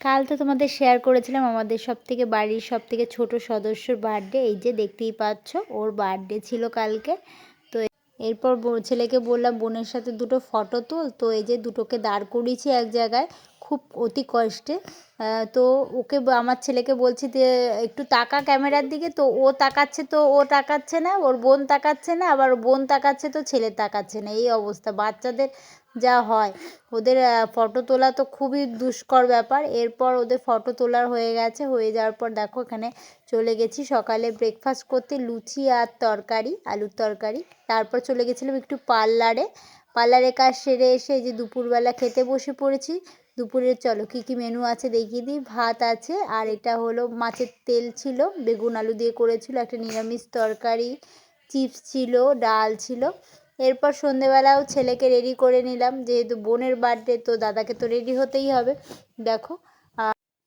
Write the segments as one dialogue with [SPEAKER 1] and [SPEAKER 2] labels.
[SPEAKER 1] কাল তো তোমাদের শেয়ার করেছিলাম আমাদের সব থেকে বাড়ির সব থেকে ছোট সদস্যর বার্থডে এই যে দেখতেই পাচ্ছ, ওর বার্থডে ছিল কালকে। তো এরপর ছেলেকে বললাম, বোনের সাথে দুটো ফটো তোল, তো এই যে দুটোকে দাঁড় করিয়েছি এক জায়গায়। খুব অতি কষ্টে। তো ওকে আমার ছেলেকে বলছি যে, একটু তাকা ক্যামেরার দিকে। তো ও তাকাচ্ছে তো, ও তাকাচ্ছে না, ওর বোন তাকাচ্ছে না, আবার বোন তাকাচ্ছে তো, ছেলে তাকাচ্ছে না। এই অবস্থা। বাচ্চাদের যা হয়। ওদের ফটো তোলা তো খুবই দুষ্কর ব্যাপার। এরপর ওদের ফটো তোলার হয়ে গেছে। হয়ে যাওয়ার পর দেখো, এখানে চলে গেছি সকালে ব্রেকফাস্ট করতে লুচি আর তরকারি, আলুর তরকারি। তারপর চলে গেছিলাম একটু পার্লারে। পার্লারে কাজ সেরে এসে যে দুপুরবেলা খেতে বসে পড়েছি। দুপুরের চলো, কী কী মেনু আছে দেখিয়ে দিই। ভাত আছে, আর এটা হলো মাছের তেল ছিল, বেগুন আলু দিয়ে করেছিল, একটা নিরামিষ তরকারি, চিপস ছিল, ডাল ছিল। এরপর সন্ধেবেলাও ছেলেকে রেডি করে নিলাম, যেহেতু বোনের বার্থডে তো দাদাকে তো রেডি হতেই হবে, দেখো।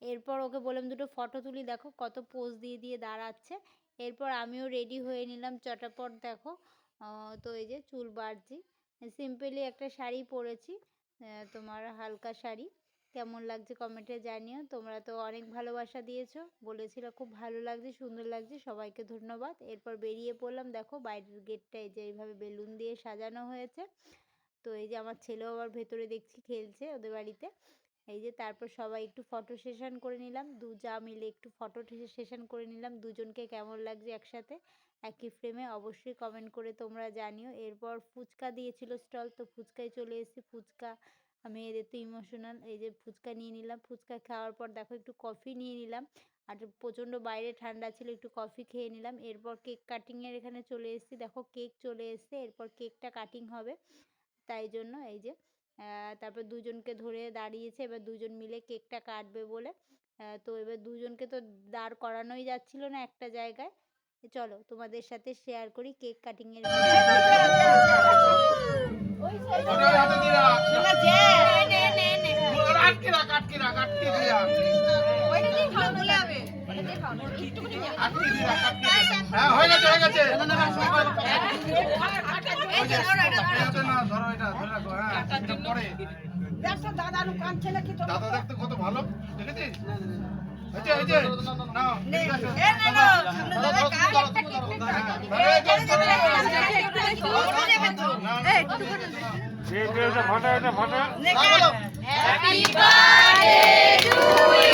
[SPEAKER 1] এরপর ওকে বললাম, দুটো ফটো তুলি, দেখো কত পোজ দিয়ে দিয়ে দাঁড়াচ্ছে। এরপর আমিও রেডি হয়ে নিলাম, চটাপট দেখো। তো এই যে চুল বাড়ছি সিম্পলি একটা শাড়ি পরেছি। তোমার হালকা শাড়ি। কেমন লাগছে কমেন্টে জানিও। তোমরা তো অনেক ভালোবাসা দিয়েছ। বলেছিল খুব ভালো লাগছে, সুন্দর লাগছে। সবাইকে ধন্যবাদ। এরপর বেরিয়ে পড়লাম। দেখো বাইরের গেটটা এই যে এইভাবে বেলুন দিয়ে সাজানো হয়েছে। তো এই যে আমার ছেলেও আবার ভেতরে দেখছি খেলছে ওদের বাড়িতে। এই যে তারপর সবাই একটু ফটো সেশন করে নিলাম। দু যা মিলে একটু ফটো সেশন করে নিলাম। দুজনকে কেমন লাগছে একসাথে? একই ফ্রেমে অবশ্যই কমেন্ট করে তোমরা জানিও। এরপর ফুচকা দিয়েছিল স্টল তো ফুচকায় চলে এসেছি। ফুচকা মেয়েদের তো ইমোশনাল এই যে ফুচকা নিয়ে নিলাম। ফুচকা খাওয়ার পর দেখো একটু কফি নিয়ে নিলাম। আর প্রচণ্ড বাইরে ঠান্ডা ছিল, একটু কফি খেয়ে নিলাম। এরপর কেক কাটিংয়ের এখানে চলে এসেছি। দেখো কেক চলে এসেছে। এরপর কেকটা কাটিং হবে। তাই জন্য এই যে তারপর দুজনকে ধরে দাঁড়িয়েছে এবার দুজন মিলে কেকটা কাটবে বলে। আহ, তো এবার দুজনকে তো দাঁড় করানোই যাচ্ছিল না একটা জায়গায়। চলো তোমাদের সাথে শেয়ার করি কেক কাটিংয়ের।
[SPEAKER 2] হ্যাঁ, হয়ে গেছে, হয়ে গেছে। ধরো এটা, ধরে রাখো, হ্যাঁ, এটা পরে। দাদা দেখতে কত ভালো দেখেছিস এই যে, এই। হ্যাঁ, এই যে। নাও, না, বলো। বড়ি,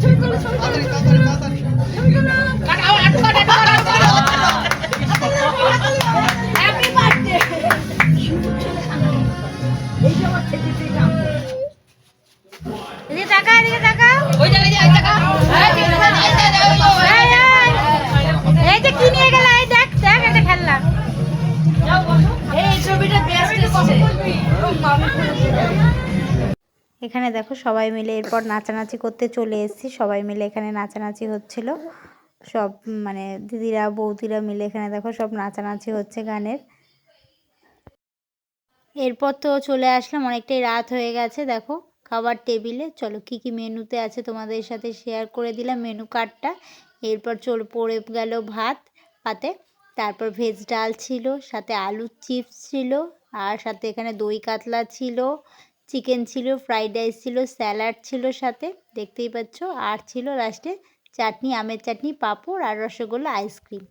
[SPEAKER 2] বড়ি। তাড়াতাড়ি, তাড়াতাড়ি,
[SPEAKER 1] এখানে দেখো সবাই মিলে এরপর নাচানাচি করতে চলে এসেছি। সবাই মিলে এখানে নাচানাচি হচ্ছিল। সব মানে দিদিরা, বৌদিরা মিলে এখানে দেখো সব নাচানাচি হচ্ছে গানের। এরপর তো চলে আসলাম, অনেকটাই রাত হয়ে গেছে, দেখো খাবার টেবিলে। চলো কি কি মেনুতে আছে তোমাদের সাথে শেয়ার করে দিলাম মেনু কার্ডটা এরপর চল, পড়ে গেল ভাত, পাতে। তারপর ভেজ ডাল ছিল, সাথে আলুর চিপস ছিল, আর সাথে এখানে দই কাতলা ছিল চিকেন ছিল ফ্রাইড রাইস ছিল স্যালাড ছিল সাথে, দেখতেই পাচ্ছ। আর ছিল লাস্টে চাটনি, আমের চাটনি, পাঁপড় আর রসগোল্লা আইসক্রিম